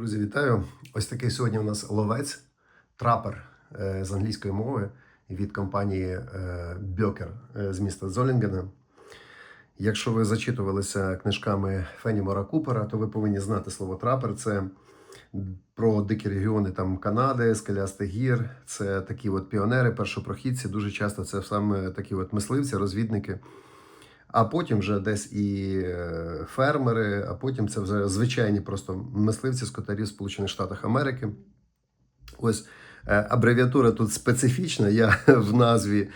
Друзі, вітаю! Ось такий сьогодні у нас ловець, трапер е, з англійської мови від компанії е, Бьокер е, з міста Золінгена. Якщо ви зачитувалися книжками Фенімора Купера, то ви повинні знати слово трапер. Це про дикі регіони там Канади, скелястих гір. Це такі от піонери, першопрохідці. Дуже часто це саме такі от мисливці, розвідники. А потім вже десь і е, фермери, а потім це вже звичайні просто мисливці скотарі Сполучених Штатах Америки. Ось е, абревіатура тут специфічна. Я в назві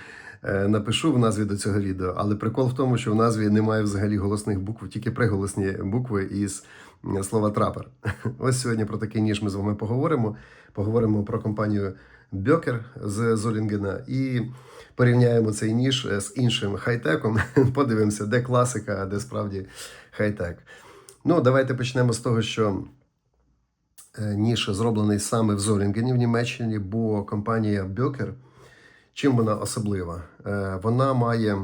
е, напишу в назві до цього відео, але прикол в тому, що в назві немає взагалі голосних букв, тільки приголосні букви із слова трапер. Ось сьогодні про такий ніж ми з вами поговоримо. Поговоримо про компанію Бьокер з Золінгена і порівняємо цей ніж з іншим хай-теком. Подивимося, де класика, а де справді хай-тек. Ну, давайте почнемо з того, що е, ніж зроблений саме в Золінгені в Німеччині, бо компанія Бьокер, чим вона особлива? Е, Вона має.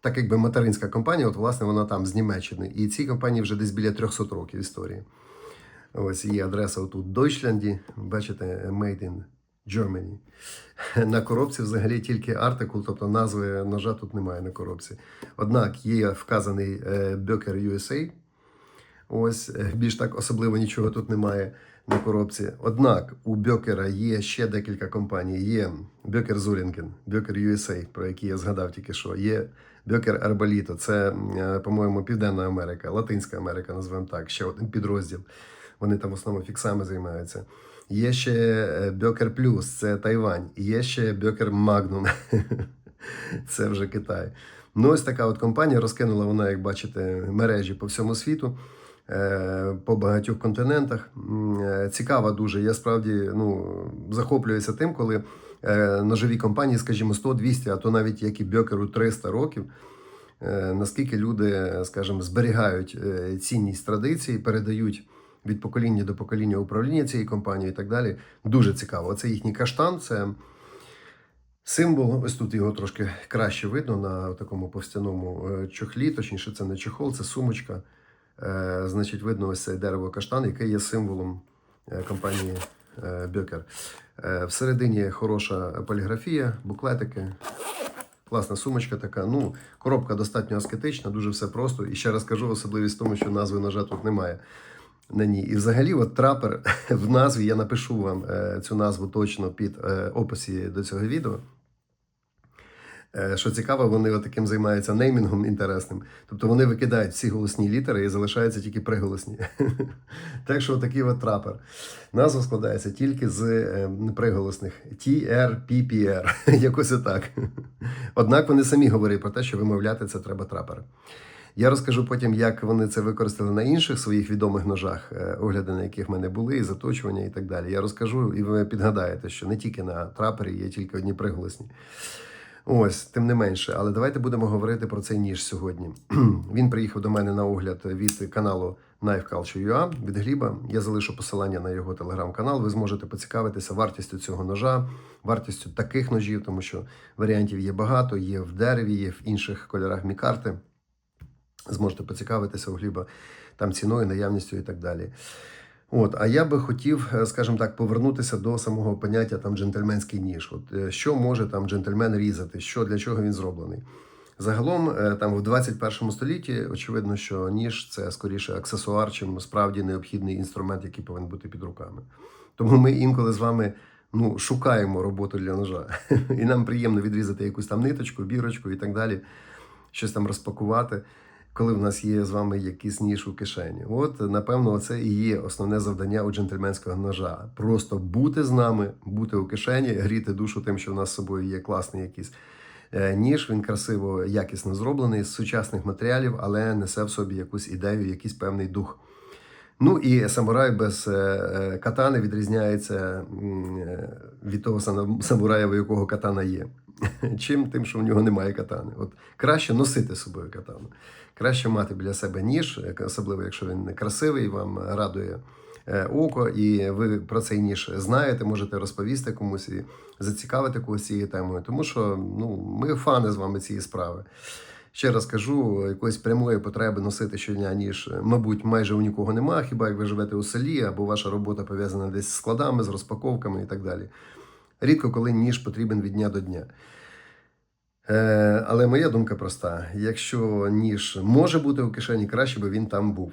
Так якби материнська компанія, от власне вона там з Німеччини. І цій компанії вже десь біля 300 років історії. Ось є адреса отут в Дойчленді. Бачите, Made in Germany. На коробці взагалі тільки артикул, тобто назви ножа тут немає на коробці. Однак є вказаний е, Böker USA. Ось е, більш так особливо нічого тут немає на коробці. Однак у Бьокера є ще декілька компаній. Є Бьокер Зурінген, Бьокер USA, про які я згадав тільки що. Є Бьокер Арбаліто, це, е, по-моєму, Південна Америка, Латинська Америка, назвемо так, ще один підрозділ. Вони там в основному фіксами займаються. Є ще е, Бьокер Плюс, це Тайвань. Є ще Бьокер Магнум. Це вже Китай. Ну, ось така от компанія розкинула вона, як бачите, мережі по всьому світу, е, по багатьох континентах. Е, Цікава дуже. Я справді ну, захоплююся тим, коли ножові компанії, скажімо, 100-200, а то навіть як і Бьокеру 300 років. Наскільки люди, скажімо, зберігають цінність традицій, передають від покоління до покоління управління цієї компанії і так далі. Дуже цікаво. Це їхній каштан, це символ. Ось тут його трошки краще видно на такому повстяному е, чохлі. Точніше, це не чохол, це сумочка. Е, Значить, видно ось це дерево каштан, яке є символом е, компанії Бьокер. Е, Всередині хороша поліграфія, буклетики. Класна сумочка така. Ну, коробка достатньо аскетична, дуже все просто. І ще раз кажу, особливість в тому, що назви ножа тут немає на ній. І взагалі, от трапер в назві я напишу вам е, цю назву точно під е, описі до цього відео. Е, Що цікаво, вони таким займаються неймінгом інтересним. Тобто вони викидають всі голосні літери і залишаються тільки приголосні. так що такий от трапер. Назва складається тільки з приголосних TR, PPR. Якось отак. Однак вони самі говорять про те, що вимовляти це треба трапер. Я розкажу потім, як вони це використали на інших своїх відомих ножах, е, огляди на яких в мене були, і заточування і так далі. Я розкажу, і ви підгадаєте, що не тільки на трапері є тільки одні приголосні. Ось, тим не менше, але давайте будемо говорити про цей ніж сьогодні. Він приїхав до мене на огляд від каналу Knife Culture.ua від Гліба. Я залишу посилання на його телеграм-канал. Ви зможете поцікавитися вартістю цього ножа, вартістю таких ножів, тому що варіантів є багато, є в дереві, є в інших кольорах мікарти. Зможете поцікавитися у Гліба там ціною, наявністю і так далі. От, а я би хотів, е, скажімо так, повернутися до самого поняття там джентльменський ніж. От е, що може там джентльмен різати, що для чого він зроблений. Загалом, е, там в 21 столітті, очевидно, що ніж це скоріше аксесуар, чим справді необхідний інструмент, який повинен бути під руками. Тому ми інколи з вами ну, шукаємо роботу для ножа. І нам приємно відрізати якусь там ниточку, бірочку і так далі, щось там розпакувати коли в нас є з вами якийсь ніж у кишені. От, напевно, це і є основне завдання у джентльменського ножа. Просто бути з нами, бути у кишені, гріти душу тим, що в нас з собою є класний якийсь е, ніж. Він красиво, якісно зроблений з сучасних матеріалів, але несе в собі якусь ідею, якийсь певний дух. Ну і самурай без е, катани відрізняється е, від того самурая, у якого катана є. Чим тим, що в нього немає катани. От краще носити з собою катану. Краще мати біля себе ніж, особливо якщо він красивий, вам радує е, око, і ви про цей ніж знаєте, можете розповісти комусь і зацікавити когось цією темою. Тому що ну, ми фани з вами цієї справи. Ще раз кажу, якоїсь прямої потреби носити щодня ніж, е, мабуть, майже у нікого нема, хіба як ви живете у селі, або ваша робота пов'язана десь з складами, з розпаковками і так далі. Рідко коли ніж потрібен від дня до дня. Е, але моя думка проста: якщо ніж може бути у кишені, краще би він там був.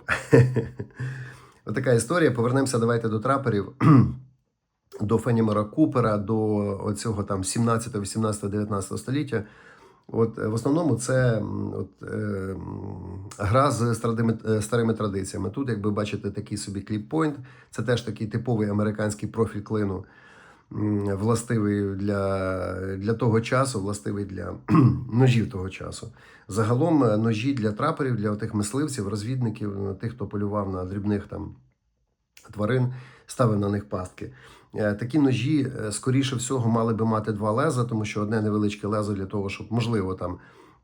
Отака історія. Повернемося давайте до траперів. До Фенімера Купера, до оцього там 17, 18, 19 століття. От е, в основному це от, е, гра з старими, е, старими традиціями. Тут, як ви бачите, такий собі кліп-пойнт. Це теж такий типовий американський профіль клину, властивий для, для того часу, властивий для ножів того часу. Загалом е, ножі для траперів, для тих мисливців, розвідників, тих, хто полював на дрібних там тварин, ставив на них пастки. Е, Такі ножі, е, скоріше всього, мали би мати два леза, тому що одне невеличке лезо для того, щоб можливо там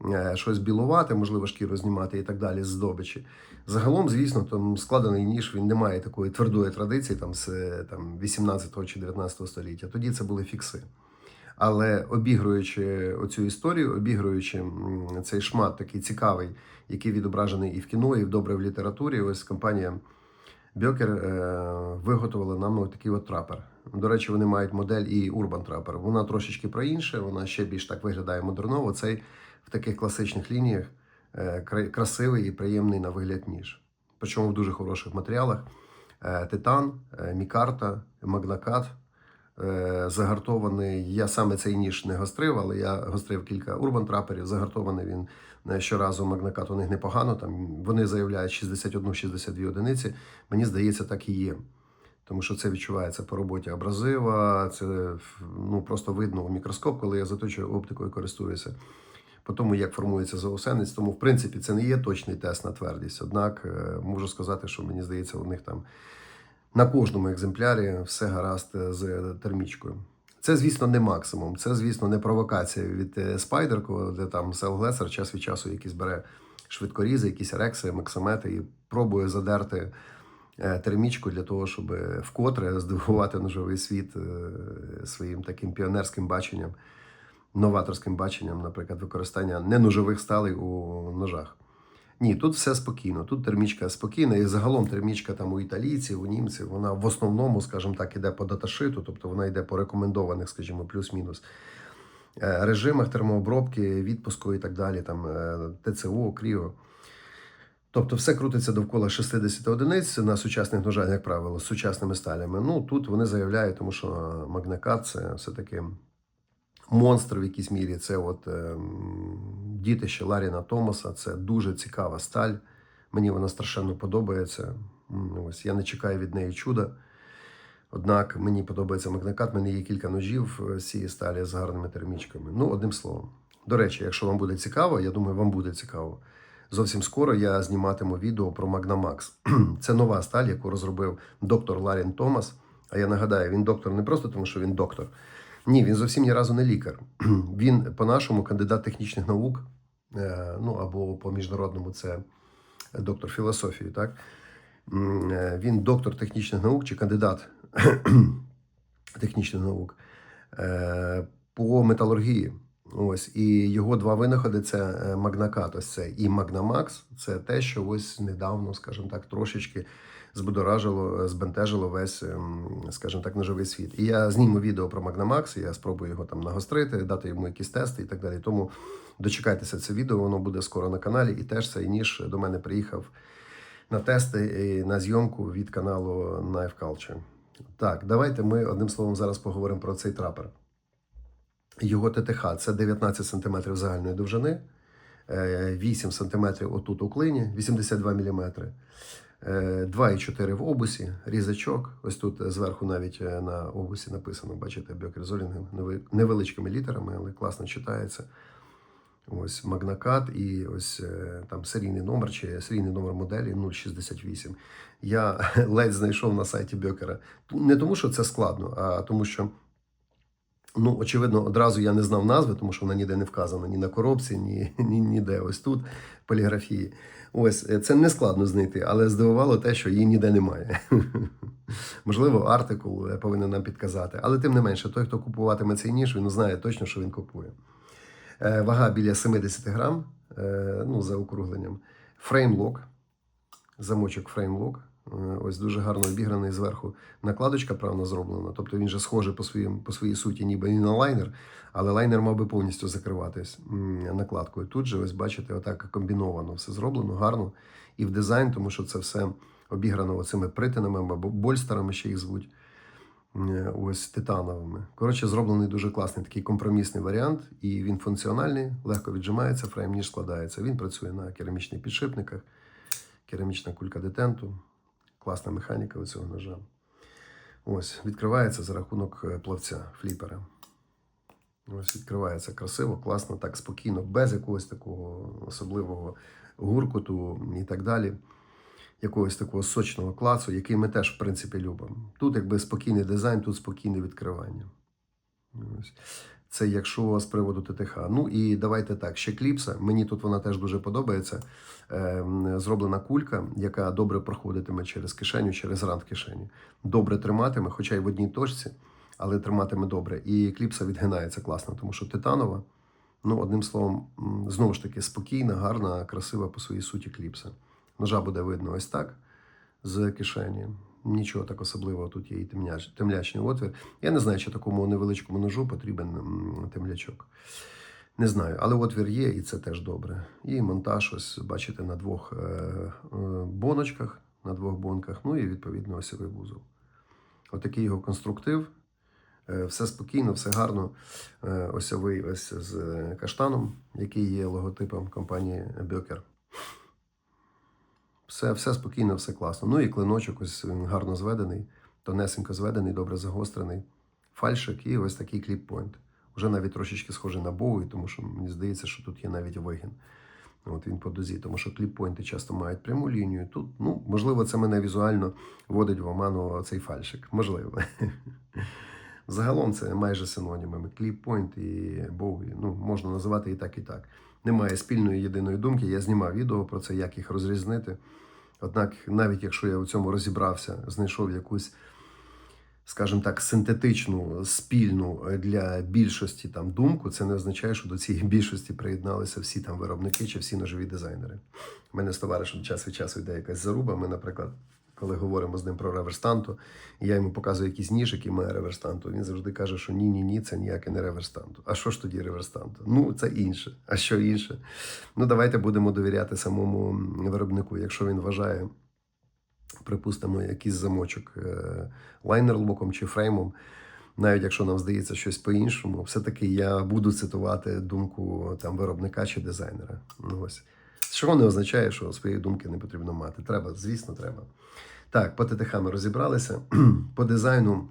е, щось білувати, можливо, шкіру знімати і так далі з здобичі. Загалом, звісно, там складений ніж він не має такої твердої традиції там з там 18 чи 19 століття. Тоді це були фікси. Але обігруючи оцю історію, обігруючи цей шмат такий цікавий, який відображений і в кіно, і в добре в літературі, ось компанія Бьокер виготовили нам такий от трапер. До речі, вони мають модель і Urban Trapper. Вона трошечки про інше, вона ще більш так виглядає модерново. Цей в таких класичних лініях е, красивий і приємний на вигляд ніж. Причому в дуже хороших матеріалах: Е, титан, е, мікарта, магнакат. Е, Загартований. Я саме цей ніж не гострив, але я гострив кілька урбан траперів. Загартований він е, щоразу магнакат у них непогано. Там вони заявляють 61-62 одиниці. Мені здається, так і є. Тому що це відчувається по роботі абразива, це ну, просто видно у мікроскоп, коли я заточую оптикою користуюся. По тому, як формується заусенець. Тому, в принципі, це не є точний тест на твердість. Однак е, можу сказати, що мені здається, у них там на кожному екземплярі все гаразд з термічкою. Це, звісно, не максимум. Це, звісно, не провокація від е, Спайдерко, де там Сел Глесер час від часу якісь бере швидкорізи, якісь рекси, максимети і пробує задерти е, термічку для того, щоб е, вкотре здивувати ножовий світ своїм таким піонерським баченням, новаторським баченням, наприклад, використання неножових сталей у ножах. Ні, тут все спокійно. Тут термічка спокійна, і загалом термічка там у італійців, у німців, вона в основному, скажімо так, іде по даташиту, тобто вона йде по рекомендованих, скажімо, плюс-мінус е, режимах термообробки, відпуску і так далі, там е, ТЦО, Кріо. Тобто все крутиться довкола 60 одиниць на сучасних ножах, як правило, з сучасними сталями. Ну тут вони заявляють, тому що Магнакат це все-таки монстр в якійсь мірі. Це от е, дітище Ларіна Томаса. Це дуже цікава сталь. Мені вона страшенно подобається. Ось я не чекаю від неї чуда. Однак мені подобається магнакат. У мене є кілька ножів е, з цієї сталі з гарними термічками. Ну, одним словом. До речі, якщо вам буде цікаво, я думаю, вам буде цікаво. Зовсім скоро я зніматиму відео про Magnamax. Це нова сталь, яку розробив доктор Ларін Томас. А я нагадаю, він доктор не просто тому, що він доктор. Ні, він зовсім ні разу не лікар. Він по-нашому кандидат технічних наук, е, ну або по міжнародному це доктор філософії, так? Е, Він доктор технічних наук чи кандидат технічних наук е, по металургії. Ось і його два винаходи це Магнакат, ось це і Магнамакс. Це те, що ось недавно, скажімо так, трошечки збудоражило, збентежило весь, ем, скажімо так, ножовий світ. І я зніму відео про Магнамакс, я спробую його там нагострити, дати йому якісь тести і так далі. Тому дочекайтеся це відео, воно буде скоро на каналі. І теж цей ніж до мене приїхав на тести і на зйомку від каналу Knife Culture. Так, давайте ми одним словом зараз поговоримо про цей трапер. Його ТТХ це 19 см загальної довжини, е, 8 см отут у клині, 82 мм, 2,4 в обусі, різачок. Ось тут зверху навіть е, на обусі написано, бачите, Бьокер Золінген невеличкими літерами, але класно читається. Ось Магнакат і ось е, там серійний номер чи серійний номер моделі 068. Я ледь знайшов на сайті Бьокера. Не тому, що це складно, а тому, що Ну, очевидно, одразу я не знав назви, тому що вона ніде не вказана ні на коробці, ні, ні ніде. Ось тут поліграфії. Ось е, це не складно знайти, але здивувало те, що її ніде немає. Можливо, артикул е, повинен нам підказати. Але тим не менше, той, хто купуватиме цей ніж, він знає точно, що він купує. Е, Вага біля 70 грам, ну, за округленням. Фреймлок, замочок фреймлок. Е, Ось дуже гарно обіграний зверху. Накладочка правильно зроблена. Тобто він же схожий по, своїм, по своїй суті, ніби і на лайнер, але лайнер мав би повністю закриватись накладкою. Тут же, ось бачите, отак комбіновано все зроблено гарно і в дизайн, тому що це все обіграно оцими притинами або больстерами, ще їх звуть. Е, Ось титановими. Коротше, зроблений дуже класний такий компромісний варіант, і він функціональний, легко віджимається, фрейм ніж складається. Він працює на керамічних підшипниках, керамічна кулька детенту, класна механіка у цього ножа. Ось, відкривається за рахунок е, плавця, фліпера. Ось відкривається красиво, класно, так спокійно, без якогось такого особливого гуркоту і так далі. Якогось такого сочного класу, який ми теж, в принципі, любимо. Тут якби спокійний дизайн, тут спокійне відкривання. Ось. Це якщо з приводу ТТХ. Ну і давайте так, ще кліпса. Мені тут вона теж дуже подобається. Ем, Зроблена кулька, яка добре проходитиме через кишеню, через рант кишені. Добре триматиме, хоча й в одній точці, але триматиме добре. І кліпса відгинається класно, тому що титанова, ну, одним словом, знову ж таки, спокійна, гарна, красива по своїй суті кліпса. Ножа буде видно ось так з кишені. Нічого так особливого тут є і темняч, темлячний отвір. Я не знаю, чи такому невеличкому ножу потрібен темлячок. Не знаю, але отвір є, і це теж добре. І монтаж, ось бачите, на двох е, е, боночках, на двох бонках, ну і відповідно осьовий вузол. Отакий його конструктив. Е, Все спокійно, все гарно. Осьовий ось з каштаном, який є логотипом компанії Бьокер. Все, все спокійно, все класно. Ну і клиночок ось він гарно зведений, тонесенько зведений, добре загострений. Фальшик і ось такий кліп-пойнт. Уже навіть трошечки схожий на Боуї, тому що мені здається, що тут є навіть вигін. От він по дозі, тому що кліп-пойнти часто мають пряму лінію. Тут, ну, можливо, це мене візуально вводить в оману цей фальшик. Можливо. Загалом це майже синоніми. Кліп-пойнт і Боуї. Ну, можна називати і так, і так. Немає спільної єдиної думки. Я знімав відео про це, як їх розрізнити. Однак, навіть якщо я у цьому розібрався, знайшов якусь, скажімо так, синтетичну, спільну для більшості там думку, це не означає, що до цієї більшості приєдналися всі там виробники чи всі ножові дизайнери. У мене з товаришем час від часу йде якась заруба. Ми, наприклад, коли говоримо з ним про реверстанту, і я йому показую якийсь ніж, який має реверстанту, він завжди каже, що ні, ні, ні, це ніяке не реверстанту. А що ж тоді реверстанту? Ну, це інше. А що інше? Ну, давайте будемо довіряти самому виробнику, якщо він вважає, припустимо, якийсь замочок е, лайнер-локом чи фреймом. Навіть якщо нам здається щось по-іншому, все-таки я буду цитувати думку там виробника чи дизайнера. Ну, ось. Що не означає, що своєї думки не потрібно мати. Треба, звісно, треба. Так, по ТТХ ми розібралися. По дизайну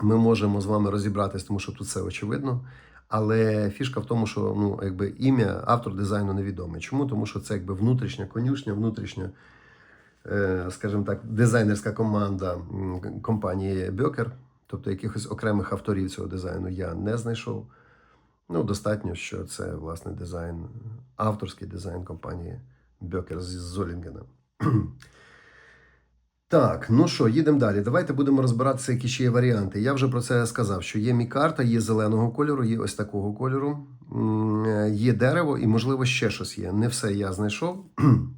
ми можемо з вами розібратись, тому що тут все очевидно. Але фішка в тому, що ну, якби ім'я автор дизайну невідоме. Чому? Тому що це якби внутрішня конюшня, внутрішня, е, скажімо так, дизайнерська команда компанії Бьокер. Тобто якихось окремих авторів цього дизайну я не знайшов. Ну, достатньо, що це власне дизайн, авторський дизайн компанії Бьокер з Золінгена. Так, ну що, їдемо далі. Давайте будемо розбиратися, які ще є варіанти. Я вже про це сказав, що є мікарта, є зеленого кольору, є ось такого кольору, е, є дерево і, можливо, ще щось є. Не все я знайшов.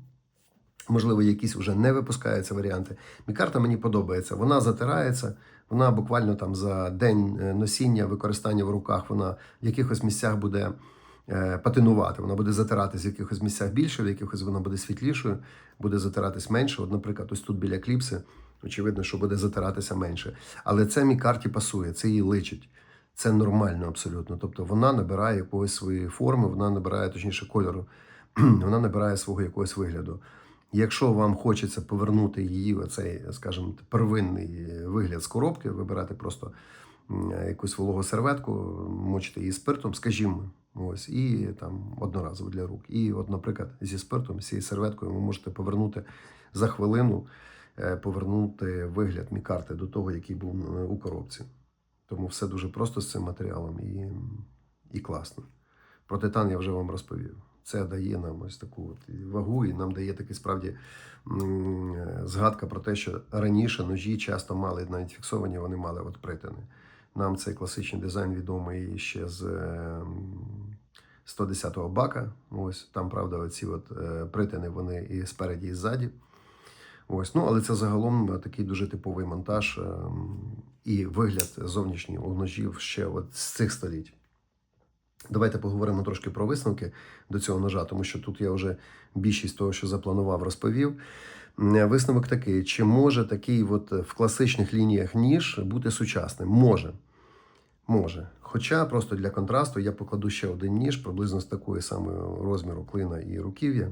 Можливо, якісь вже не випускаються варіанти. Мікарта мені подобається. Вона затирається, вона буквально там за день е, носіння, використання в руках, вона в якихось місцях буде е, патинувати. Вона буде затиратись в якихось місцях більше, в якихось вона буде світлішою, буде затиратись менше. От, наприклад, ось тут біля кліпси, очевидно, що буде затиратися менше. Але це мікарті пасує, це їй личить. Це нормально абсолютно. Тобто вона набирає якоїсь своєї форми, вона набирає точніше кольору, вона набирає свого якогось вигляду. Якщо вам хочеться повернути її, оцей, скажімо, первинний вигляд з коробки, вибирати просто якусь вологу серветку, мочити її спиртом, скажімо, ось, і там одноразово для рук. І, от, наприклад, зі спиртом, з цією серветкою, ви можете повернути за хвилину, е, повернути вигляд мікарти до того, який був е, у коробці. Тому все дуже просто з цим матеріалом і, і класно. Про титан я вже вам розповів. Це дає нам ось таку от вагу, і нам дає таки справді е, згадка про те, що раніше ножі часто мали навіть фіксовані, вони мали от притини. Нам цей класичний дизайн відомий ще з, е, 110-го бака. Ось там, правда, оці от е, притини вони і спереді, і ззаді. Ось, ну, але це загалом такий дуже типовий монтаж ем, і вигляд зовнішній у ножів ще от з цих століть. Давайте поговоримо трошки про висновки до цього ножа, тому що тут я вже більшість того, що запланував, розповів. Висновок такий: чи може такий от в класичних лініях ніж бути сучасним? Може. Може. Хоча просто для контрасту я покладу ще один ніж, приблизно з такою самою розміру клина і руків'я.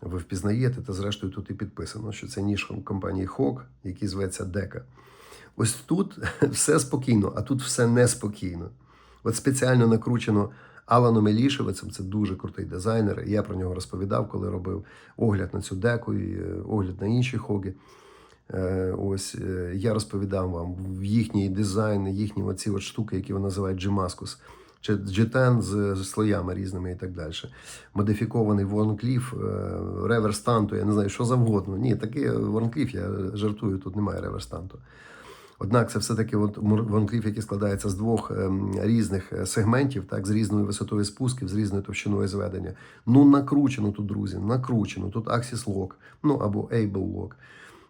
Ви впізнаєте, та зрештою тут і підписано, що це ніж компанії Hawk, який зветься Дека. Ось тут все спокійно, а тут все неспокійно. От спеціально накручено Аланом Елішевицем, це дуже крутий дизайнер. Я про нього розповідав, коли робив огляд на цю деку і е, огляд на інші хоги. Е, Ось е, я розповідав вам їхній дизайн, їхні оці от штуки, які вони називають Джимаскус, чи джетен з, слоями різними і так далі. Модифікований Ворнкліф, реверстанту, я не знаю, що завгодно. Ні, такий Ворнкліф, я жартую, тут немає реверстанту. Однак це все-таки от Ворнкліф, який складається з двох ем, різних е, сегментів, так, з різною висотою спусків, з різною товщиною зведення. Ну, накручено тут, друзі, накручено. Тут Axis Lock, ну або Able Lock.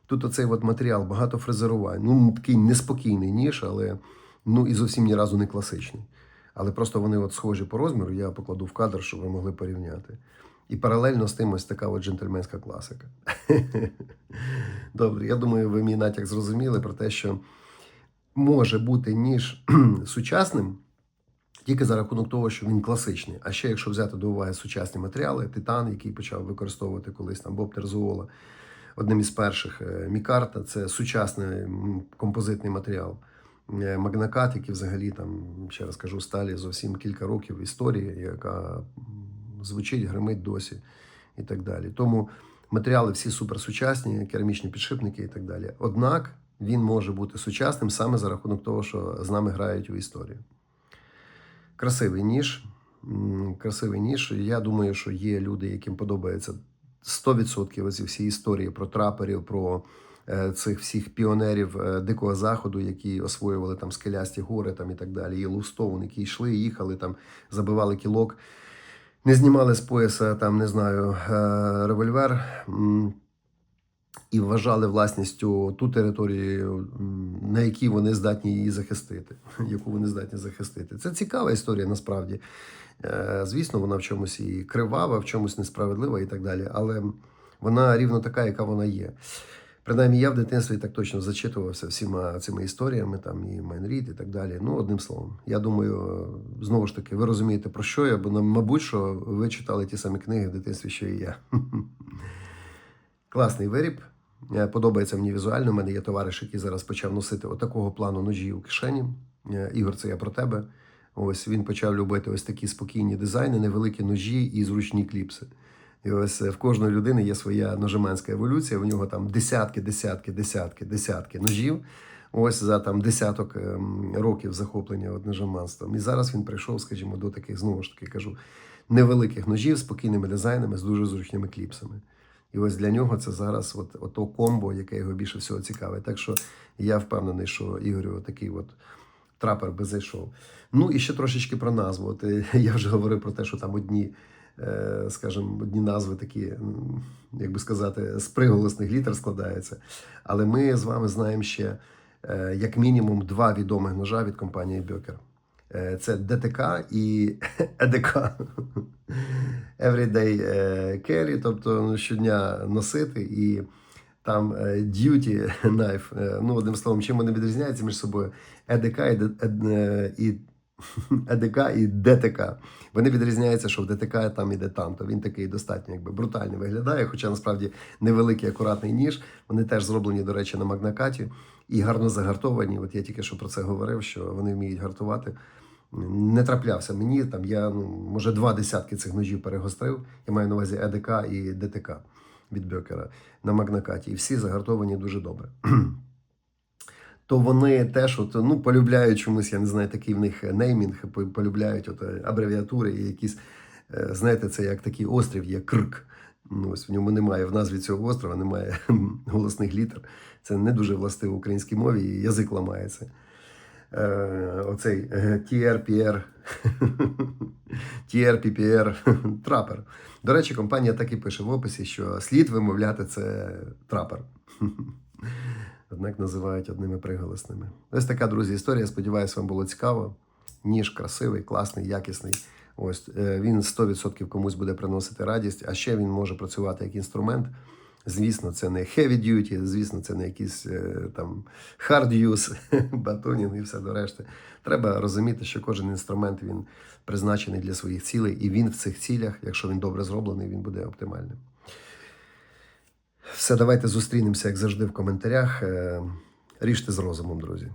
Тут оцей от матеріал, багато фрезерувань. Ну, такий неспокійний ніж, але ну і зовсім ні разу не класичний. Але просто вони от схожі по розміру, я покладу в кадр, щоб ви могли порівняти. І паралельно з тим ось така от джентльменська класика. Добре, я думаю, ви мій натяк зрозуміли про те, що може бути ніж сучасним тільки за рахунок того, що він класичний. А ще якщо взяти до уваги сучасні матеріали, титан, який почав використовувати колись там Боб Терзуола, одним із перших е, Мікарта, це сучасний композитний матеріал. Е, Магнакат, який взагалі там, ще раз кажу, сталі зовсім кілька років історії, яка звучить, гримить досі і так далі. Тому матеріали всі суперсучасні, керамічні підшипники і так далі. Однак він може бути сучасним саме за рахунок того, що з нами грають у історію. Красивий ніж. Красивий ніж. Я думаю, що є люди, яким подобається 100% оці всі історії про траперів, про е, цих всіх піонерів е, Дикого Заходу, які освоювали там скелясті гори там, і так далі. І Лустоун, які йшли, їхали, там, забивали кілок, не знімали з пояса, там, не знаю, е, револьвер. І вважали власністю ту територію, на якій вони здатні її захистити, яку вони здатні захистити. Це цікава історія насправді. Е, Звісно, вона в чомусь і кривава, в чомусь несправедлива і так далі. Але вона рівно така, яка вона є. Принаймні, я в дитинстві так точно зачитувався всіма цими історіями, там і Майнрід, і так далі. Ну, одним словом, я думаю, знову ж таки, ви розумієте, про що я, бо мабуть, що ви читали ті самі книги в дитинстві, що і я. Класний виріб. Е, Подобається мені візуально. У мене є товариш, який зараз почав носити отакого плану ножі у кишені. Е, Ігор, це я про тебе. Ось він почав любити ось такі спокійні дизайни, невеликі ножі і зручні кліпси. І ось е, в кожної людини є своя ножеманська еволюція. В нього там десятки, десятки, десятки, десятки ножів. Ось за там десяток ем, років захоплення от ножеманством. І зараз він прийшов, скажімо, до таких знову ж таки кажу, невеликих ножів спокійними дизайнами, з дуже зручними кліпсами. І ось для нього це зараз от, ото комбо, яке його більше всього цікавить. Так що я впевнений, що Ігорю такий от трапер би зайшов. Ну і ще трошечки про назву. От е, я вже говорив про те, що там одні, е, скажімо, одні назви такі, як би сказати, з приголосних літер складаються. Але ми з вами знаємо ще е, як мінімум два відомих ножа від компанії Бьокер. Це ДТК і ЕДК. Everyday е, carry, тобто ну, щодня носити і там е, duty knife. Е, Ну, одним словом, чим вони відрізняються між собою? ЕДК і, і ЕДК і ДТК. Вони відрізняються, що в ДТК там іде танто. Він такий достатньо якби брутальний виглядає, хоча насправді невеликий акуратний ніж. Вони теж зроблені, до речі, на магнакаті і гарно загартовані. От я тільки що про це говорив, що вони вміють гартувати. Не траплявся мені. Там я ну, може два десятки цих ножів перегострив. Я маю на увазі ЕДК і ДТК від Бьокера на магнакаті. І всі загартовані дуже добре. То вони теж от, ну, полюбляють чомусь, я не знаю, такий в них неймінг, полюбляють от, е, абревіатури і якісь, е, знаєте, це як такий острів є крк. Ну, ось в ньому немає в назві цього острова, немає голосних літер. Це не дуже властиво українській мові, і язик ламається. Е, оцей е, TR, PR, TR, трапер. До речі, компанія так і пише в описі, що слід вимовляти це трапер. Однак називають одними приголосними. Ось така, друзі, історія. Сподіваюсь, вам було цікаво. Ніж красивий, класний, якісний. Ось е, він 100% комусь буде приносити радість, а ще він може працювати як інструмент. Звісно, це не heavy duty, звісно, це не якийсь е, там hard use, батонінг і все до решти. Треба розуміти, що кожен інструмент він призначений для своїх цілей, і він в цих цілях, якщо він добре зроблений, він буде оптимальним. Все, давайте зустрінемося, як завжди, в коментарях. Е, Ріжте з розумом, друзі.